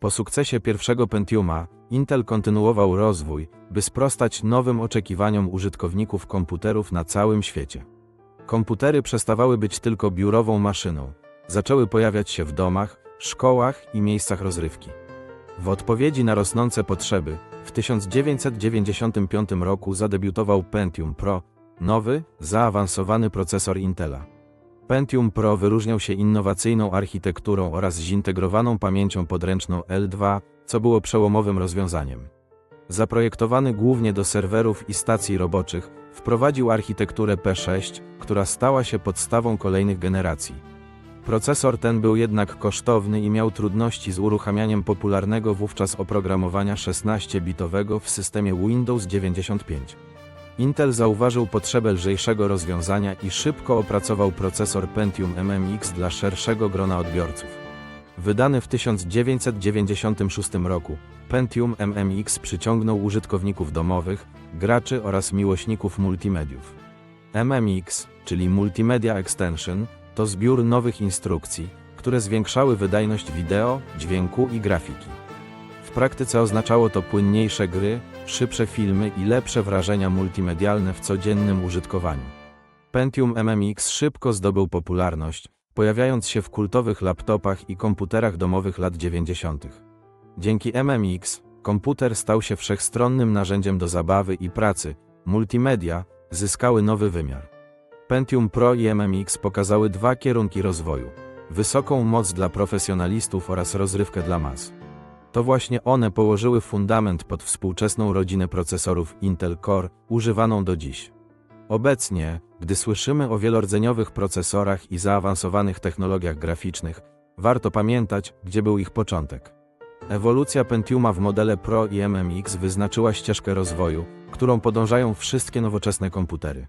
Po sukcesie pierwszego Pentiuma, Intel kontynuował rozwój, by sprostać nowym oczekiwaniom użytkowników komputerów na całym świecie. Komputery przestawały być tylko biurową maszyną, zaczęły pojawiać się w domach, szkołach i miejscach rozrywki. W odpowiedzi na rosnące potrzeby, w 1995 roku zadebiutował Pentium Pro, nowy, zaawansowany procesor Intela. Pentium Pro wyróżniał się innowacyjną architekturą oraz zintegrowaną pamięcią podręczną L2, co było przełomowym rozwiązaniem. Zaprojektowany głównie do serwerów i stacji roboczych, wprowadził architekturę P6, która stała się podstawą kolejnych generacji. Procesor ten był jednak kosztowny i miał trudności z uruchamianiem popularnego wówczas oprogramowania 16-bitowego w systemie Windows 95. Intel zauważył potrzebę lżejszego rozwiązania i szybko opracował procesor Pentium MMX dla szerszego grona odbiorców. Wydany w 1996 roku, Pentium MMX przyciągnął użytkowników domowych, graczy oraz miłośników multimediów. MMX, czyli Multimedia Extension, to zbiór nowych instrukcji, które zwiększały wydajność wideo, dźwięku i grafiki. Praktyce oznaczało to płynniejsze gry, szybsze filmy i lepsze wrażenia multimedialne w codziennym użytkowaniu. Pentium MMX szybko zdobył popularność, pojawiając się w kultowych laptopach i komputerach domowych lat 90. Dzięki MMX komputer stał się wszechstronnym narzędziem do zabawy i pracy, multimedia zyskały nowy wymiar. Pentium Pro i MMX pokazały dwa kierunki rozwoju: wysoką moc dla profesjonalistów oraz rozrywkę dla mas. To właśnie one położyły fundament pod współczesną rodzinę procesorów Intel Core, używaną do dziś. Obecnie, gdy słyszymy o wielordzeniowych procesorach i zaawansowanych technologiach graficznych, warto pamiętać, gdzie był ich początek. Ewolucja Pentiuma w modele Pro i MMX wyznaczyła ścieżkę rozwoju, którą podążają wszystkie nowoczesne komputery.